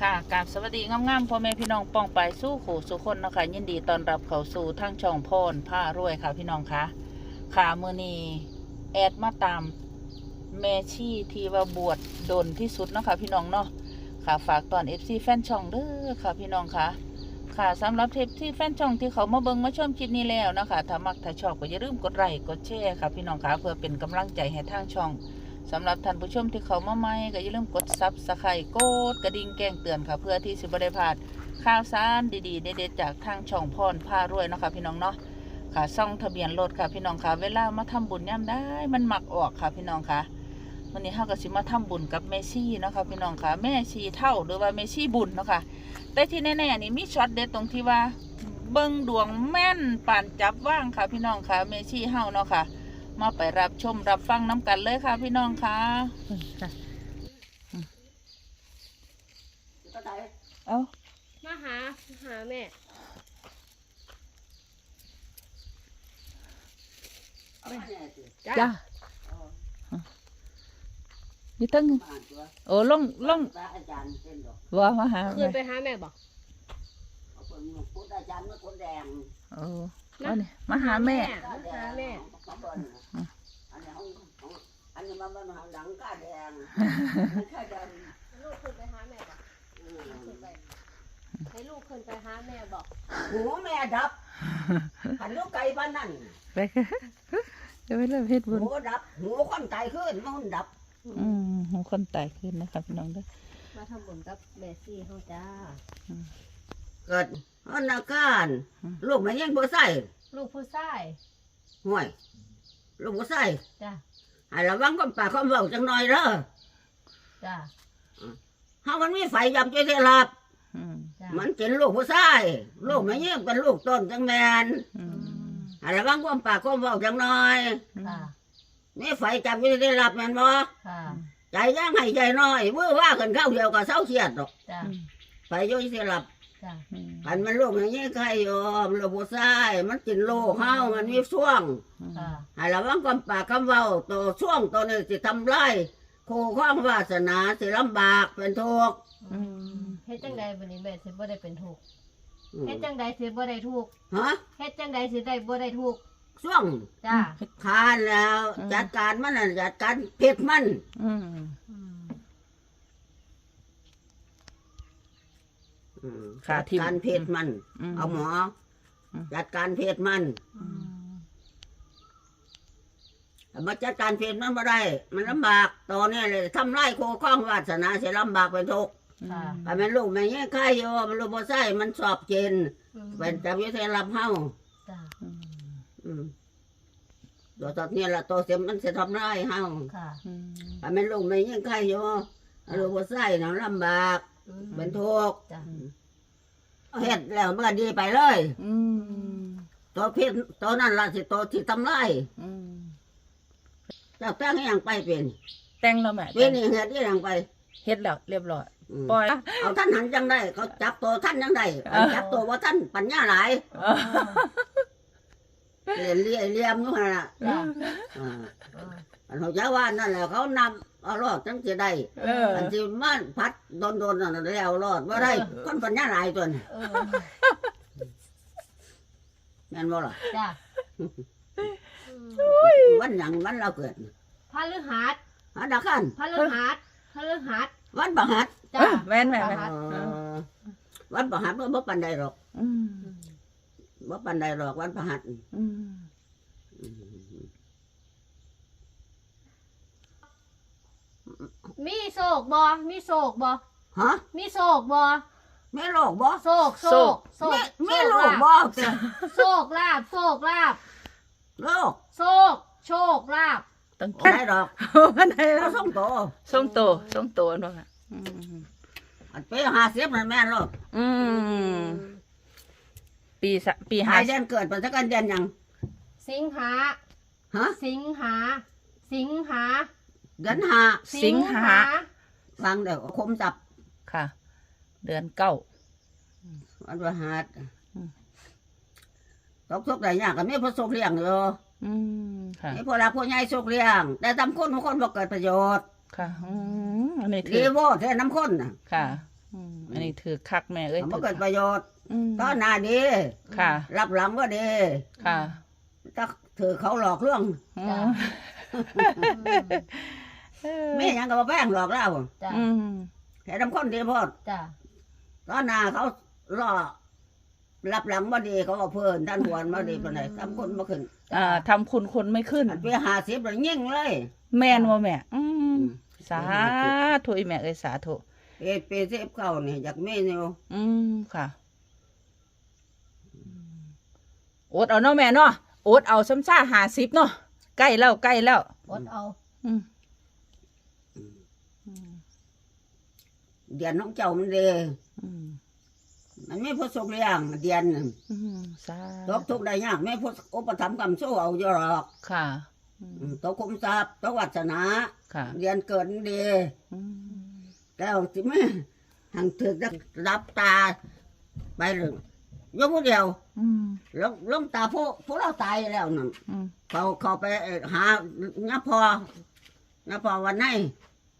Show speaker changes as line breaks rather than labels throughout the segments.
ค่ะกราบสวัสดีงามๆพ่อแม่พี่น้องป้องไปสู้ขู่สุคนเนาะคะยินดีต้อนรับเข้าสู่ทั้งช่องพรผ้ารวยค่ะพี่น้องคะค่ะมือนีแอดมาตามแม่ชีที่ว่าบวชโดนที่สุดเนาะค่ะพี่น้องเนาะค่ะฝากตอน FC แฟนช่องเด้อค่ะพี่น้องค่ะค่ะสำหรับเทปที่แฟนช่องที่เขามาเบิงมาชมคลิปนี้แล้วนะคะถ้ามักถ้าชอบก็อย่าลืมกดไลค์กดแชร์ค่ะพี่น้องค่ะเพื่อเป็นกำลังใจให้ทางช่อง สำหรับท่านผู้ชมที่เขามาใหม่ก็อย่าลืมกดซับสไครต์กดกระดิ่งแจ้งเตือนค่ะ เพื่อที่สิบได้พลาดข่าวสารดีๆเด็ดๆจากทางช่องพรพารวยเนาะค่ะพี่น้องเนาะค่ะซ่องทะเบียนรถค่ะพี่น้องค่ะ เวลามาทำบุญย่ำได้ มันหมักออกค่ะพี่น้องค่ะวันนี้เฮาก็สิมาทำบุญกับแม่ชีเนาะค่ะพี่น้องค่ะแม่ชีเท่าหรือว่าแม่ชีบุญเนาะค่ะแต่ที่แน่ๆนี่มีช็อตเด็ดตรงที่ว่าเบิ่งดวงแม่นป่านจับว่างค่ะพี่น้องค่ะแม่ชีเฮาเนาะค่ะ มาไปรับชมรับฟังน้ำกันเลยค่ะพี่น้องค่ะเอา
มาหาหาแม่
จ้าอยู่ตั้งโอ้ลงลงว่ามาหา
คืนไปหาแม่บอก
โอ้ว่านี่มาหาแม่
มาหาแม่
อันนี้มันมันหลังกาแดงกาแดง
ลูกคืนไปหาแม่บอกคืนไปให้ลูกคืนไปหาแม่บอก
หูแม่ดับหันลูกไก่บ้านนั่น
ไปเดี๋ยวไปเริ่มเฮ็ดบุญ
หูดับหูคนตายขึ้นมันดับ
อืมของคนตายขึ้นนะครับพี่น้องเด้อ
มาทำบุญกับแม่ซี่เฮาจ้า
เกิดอันอาการลูกมันยังบ่ใส่
ลูกผู้ชาย
ห่วย ลูกบ่ใส่
จ้า
ให้ระวังความปากความเว้าจังหน่อยเด้อ
จ้า
เฮามันมีไฟยำใจได้รับ
อืม
จ้า
มันเป็นลูกผู้ชายลูกมันยังเป็นลูกต้นจังแมน
อืม
ให้ระวังความปากความเว้าจังหน่อย
ค่ะ
มีไฟจำใจได้รับแม่นบ่
ค่ะ
ใจย่างให้ใจน้อยเมื่อว่ากันเข้าเดียวก็เศร้าเครียดดอก
จ้า
ไปอยุ่ยสิหลับ
จ้า
อืม
อันมันลูกอย่างนี้ใครยอมลูกผู้ชายมันกินโลกเฮามันมีช่วง
ค่ะ
ให้ระวังความปากคำเว้าตัวช่วงตัวนี้สิทำไรโคข้องวาสนาสิลำบากเป็นทุกข์
อืม
เฮ็ดจังใดบัดนี้แม่สิบ่ได้เป็นทุกข์
อืม
เฮ็ดจังใดสิบ่ได้ทุกข์
ฮะ
เฮ็ดจังใดสิได้บ่ได้ทุกข์
ช่วง
จ้า
คานแล้วจัดการมันน่ะจัดการเผ็ดมัน
อืม
อืม
อืม
ขา
จัด
ทิ่ม
การเผ็ดมัน
ม
เอาหมออ
ม
จัดการเผ็ดมัน
อืม
มาจัดการเผ็ดมันบ่ได้ มันลำบากตอนนี้เลยทำไรโคข้องวาสนาสิลำบากเป็นทุกข์
ค่ะ
ถ้าแม่นลูกแม่ยังไข่โยมันลูกบ่ใส่มันสอบเจน
อืม
เป็นจับอยุทธรับเฮา
จ้า
อืม
อืมตัวตอนนี้ละตัวเสียมันจะทำร้ายเฮา
ค่ะ
อืม
ถ้าแม่นลูกแม่ยังไข่โยลูกบ่ใส่น่ะลำบาก
อืม
เป็นทุกข์
จ้า
เฮ็ดแล้วมันก็ดีไปเลย
อืม
ตัวเพิษตัวนั้นล่ะสิตัวที่ทำร้าย
อืม
เจ้าแป้งให้หยังไปเป็น
แต่งแล้วแม่
เป็นนี่เฮ็ดอีหยังไป
เฮ็ดแล้วเรียบร้อย
อืม
ปล่อย
เอาท่านหันจังได้เขาจับตัวท่านจังได้
เออ
จับตัวว่าท่านปัญญาหลาย
เออ
เรียนเรียนเรียมอยู่หั่นน่ะ
จ้า
อ่า
อ่า
อันเขาจะว่านั่นแหละเขานำ เอารอดจังจะได้
เออ
อันที่มันพัดโดนโดนๆนั่นแล้วรอดว่าได้คนปัญญาหลายตัวนี่
เออ
แม่นบ่ล่ะ
จ้า
วันหยังวันเราเกิด
พฤหัส
อันดักขัน
พฤหัสพฤหัส
วันประหัส
จ้า
เออแม่นแม่นแม่น
เออวันประหัสว่าบ่ปันใดหรอก
อืม
บ่ปันใดหรอกวันประหัส
อืม
มีโศกบ่มีโศกบ่
ฮะ
มีโศกบ่
แม่โลกบ่
โศกโศกโศ
แม่
ก
แม่โลกบ่เจ้า
โศกลาบโศกลาบ
โลก
โศกโชคลาบ
ต้อง
บ่ได้ดอก
วันไหน
เราส่งโต
ส่งโตส่งโตเนาะค่ะอืม
อันไปหาเสียบนั่นแม่นโลก
อืมปีสะปี
หา
ห้าย
เดือนเกิดปัจจุบันเดือนหยัง
สิงหา
ฮะ
สิงหา สิงหา
เดือนห้า
สิงหา
ฟังเดี๋ยวคมจับ
ค่ะ เดือนเก้า
วันประหัส
อืม
ตกทุกข์ได้ยากก็มีพระสุขเลี้ยงอยู่
อืมค่ะ
มีพวกเราผู้ใหญ่สุขเลี้ยง แต่ทำคนทุกคนบ่เกิดประโยชน์
ค่ะอืมอันนี้ถื
ดี
อ
โวแท้น้ำคนน่ะ
ค่ะอืมอันนี้ถือคักแม่เอ้ย
มัน
ถือ
เกิดประโยชน์
อืม
ตอนหน้าดี
ค่ะ
รับหลังก็ดี
ค่ะ
ถ้าถือเขาหลอกลวง
อื
จ้ะ
ม
ไม่หยังก็บ่แป้งหลอกเรา
จ้ะ
อืม
แค่ทำคนดีพอด
จ้ะ
ตอนหน้าเขาล่อรับหลังบ่ดีเขาเอาเพิ่นท่านหวนบ่ดีปานใดทำคนบ่ขึ้น
อ่าทำคุณคนไม่ขึ้น
อันไป50แล้วยิ่งเลย
แม่นว่าแม่ อืม
อืม
สาธุอีแม่เอ้ยสาธุ
เอเปเซฟเก่านี่อยากมีอยู่
อืมค่ะอืมโอดเอาเนาะแม่เนาะโอดเอาซ้ำซ่าหาสิบเนาะใกล้แล้วใกล้แล้ว
อดเอา
อืมอืม
เดียนน้องเจ้ามันเด
อืม
มันไม่พอสุกเลี้ยงเดียนน่ะ
อืมสา
ตกทุกข์ได้ยากไม่พออุปถัมภ์กำสู้เอาอยู่หรอก
ค่ะอื
อื
ม
มตกคุมทรัพย์ตกวัสนา
ค่ะ
เรียนเกิดดี
อืม
แล้วสิแม่หังถึกจะรับตา ไปเลยยกผู้เดียว
อืม
ลงลงตาผู้ผู้เราตายแล้วนั่น
อืม
เขาเขาไปหาน้าพอน้าพอวันไหน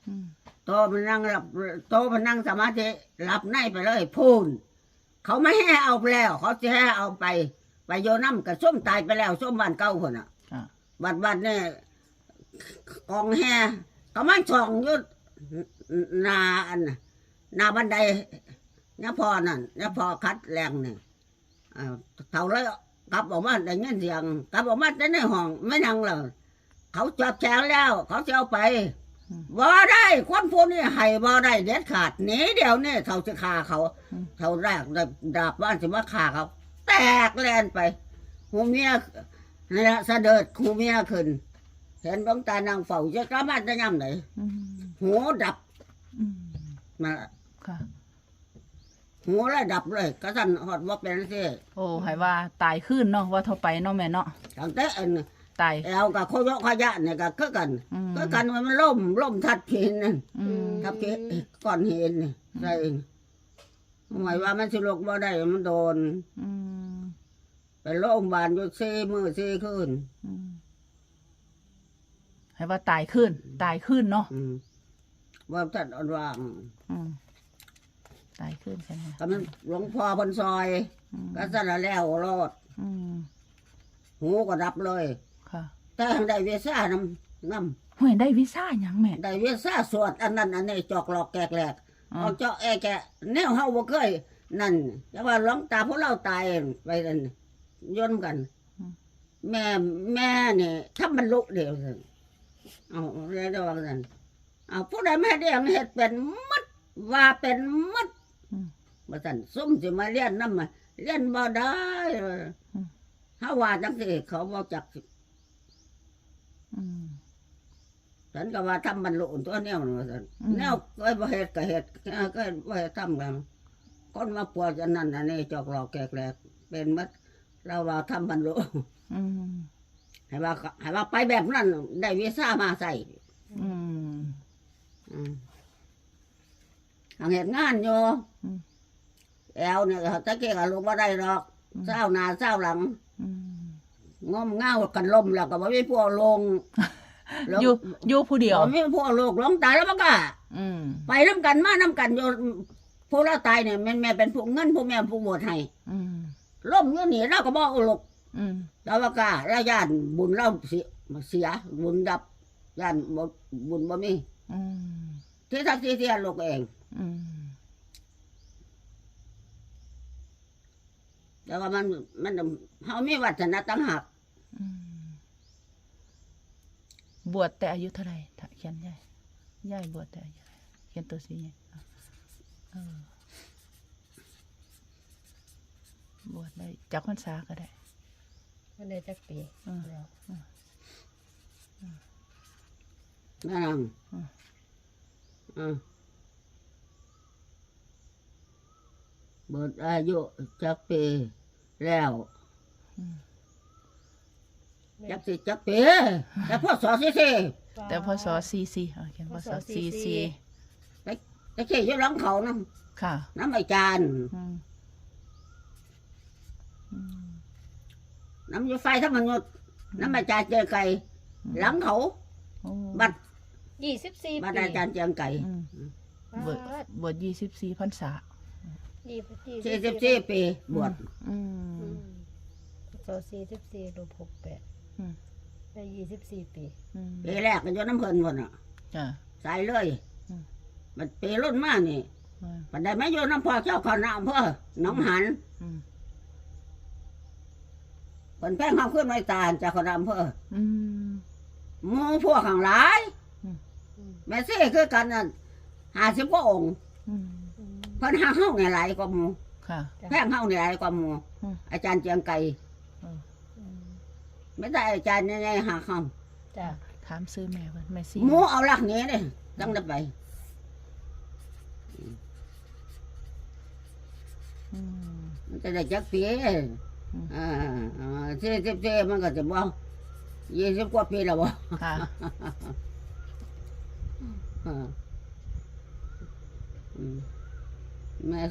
อืม
โตมันนั่งหลับโตมันนั่งสมาธิหลับในไปเลยพูนเขาไม่ให้เอาไปแล้ว เขาจะให้เอาไป ไปโยน้ำกับส้มตายไปแล้วส้มบ้านเก่าคนอะ
อะ
บัดบัดเนี่ยกองแห่เขามันส่องอยุดนาอันน่ะหนาบันไดเนี่ยพอนั่นเนี่ยพอคัดแรงเนี่ยอ่าเท่าไรกลับออกมาได้เงินเสียงกลับออกมาได้ในห้องไม่นั่งเลยเขาจับแฉงแล้ว เขาจะเอาไป บ่ได้คนพวกนี้ให้บ่ได้เด็ดขาดหนีเดี๋ยวนี้เขาจะฆ่าเขาเขาแรกได้ดาบบ้านจะมาฆ่าเขา แตกแลนไปหูเมียนี่ละเสด็จหูเมียขึ้น เห็นดวงตานางเฝ้าจะสามารถจะย่ำไหน
อืม
หัวดับ
อืม
มา
ค่ะ
หัวเลยดับเลยกระสันหอดว่าเป็นสิ
โอ้ให้ว่าตายขึ้นเนาะว่าเท่าไปเนาะแม่เนาะ
ตั้งแต่อัน
ตาย
แอวกับโคโยขยะเนี่ยก็คือกัน
อืม
ก็กันว่ามันล่มล่มทัดหินนั่น
อืม
ทับเกก้อนหินนี่ใส่หมายว่ามันสิลกบ่ได้มันโดน
อืม
ไปโรงพยาบาลอยู่สี่มือสี่คืน
อืมให้ว่าตายขึ้น ตายขึ้นเนาะ
อืมว่าท่านอ่อนวาง
อืมตายขึ้นใช่ไหม
ก็มันหลวงพ่อเพันซอย
อืม
ก็สั่นละแล้วรอด
อืม
หูก็ดับเลย
ค่ะ
แต่ทางได้เวซ่านำน
เฮ้ยได้วีซ่าหยังแม่ำ
ได้เวซ่าสวดอันนั้นอันนี้จอกหลอกแกกแหลก
อ๋อ
เอาเจาะแอแกะแนวเฮาบ่เคย นั่นแต่ว่าหลวงตาพวกเราตายไปนั่นย่นกัน แม่แม่นี่ถ้ามันลุเดียวสิเอาเรียกได้ว่าซั่นเอาผู้ใดแม่เดียงเฮ็ดเป็นมัดว่าเป็นมัด
อืม
บ่ซั่นซุ่มสิมาเรียนนำมาเรียนบ่ได้
อืม
เฮาว่าจังซี่เขาบ่จัก
อืม
ฉันก็ว่าทำบรรลุตัวแนวนั่นว่าซั่น
อืม
แนวก็บ่เฮ็ดก็เฮ็ดก็บ่เฮ็ดทำกันคนมาปวดอันนั้นอันนี้จอกหลอกแกกแหลกเป็นมัดเราว่าทำบรรลุ
อืม
ให้ว่าให้ว่าไปแบบนั้นได้วีซ่ามาใส่
อืม
อืมทางเหตุงานอยู่
อืม
แอวเนี่ยตะเกียกลงมาได้หรอก
อืม
เศร้าหนาเศร้าหลัง
อืม
งอมเง่ากันลมแล้วก็บ่มีพวกลงลง
อยู่อยู่ผู้เดียว
บ่มีพวกลงลงตายแล้วมันก็
อืม
ไปน้ำกันมาน้ำกันอยู่ผู้เราตายเนี่ยแม่นแม่เป็นผู้เงินผู้แม่ผู้บวชให้
อืม
ล่มอยู่นี่เราก็บอกเอาลก
อืม
แล้วว่ากาเราย่านบุญเราเสียเสียบุญดับย่านบ่บุญบ่มี
อืม
ที่ทักที่เสียลูกเอง
อืม
แต่ว่ามันมันเขามีวัฒนตั้งหัก
อืมบวชแต่อายุเท่าไหร่ถ้าเขียนยายยายบวชแต่อายุเท่าไหร่เขียนตัวสีเนี่ยเออบวชได้จากพรรษาก็ได้
มันได้จักปี
อืม
แล้ว
นั่น
อืม
อืม เบิดอายุจักปีแล้ว
อืม
จักสิจักปีแต่พ่อสอสิสิ
แต่พศซีซีเอาเขียนพศซีซี
ตะเคียอยู่หลังเขานะ
ค่ะ
น้ำใบจาน
อืมอืม
น้ำอยู่ไฟทั้งมันหมดน้ำใบจานเจอไก่หลังเขา
โอ้
บัด
ยี่สิบสี่
บัด
ปี
อาจารย์เจียงไก่
อืมบวชบวชยี่สิบสี่พรรษา
ยี่สิบสี่
สี่สิบสี่ปีบวช
อื
อื
ม
มโซสี่สิบสี่ลบหกแปด
อืม
ได้ยี่สิบสี่ปี
อืม
ปีแรกก็อยู่น้ำเพลินวันอะ
จ้ะ
ใส่เลย
อืม
มันปีรุ่นมากนี่
อืม
ปันไดไม่อยู่น้ำพอเจ้าขอน้ำเพื่อหน้องหัน
อืม
เพิ่นแป้งข้าวขึ้นไว้ตาลจากขอน้ำเพื่อ
อืม
หมูพวกข้างหลาย
อืม
แม่ซี่คือกันนั่นห้าสิบกว่าองค์
อืม
อืม
เพิ่นหาเฮาเนี่ยหลายกว่าหมู
ค่ะ
แพงเฮาเนี่ยหลายกว่าหมู
อืม
อาจารย์เจียงไก่
อืม
อืม
ไม่ได้อาจารย์ยังไงหาเฮา
จ้ะ
ถามซื้อแม่เพิ่นแม่ซี่
หมูเอาหลักนี้เลยจังได้ไป
อืม
มันจะได้จักปี
ม
อ่าสี่สิบสี่มันก็จะบ่ยี่สิบกว่าปีแล้วบ่
ค่ะ
อ่า 没。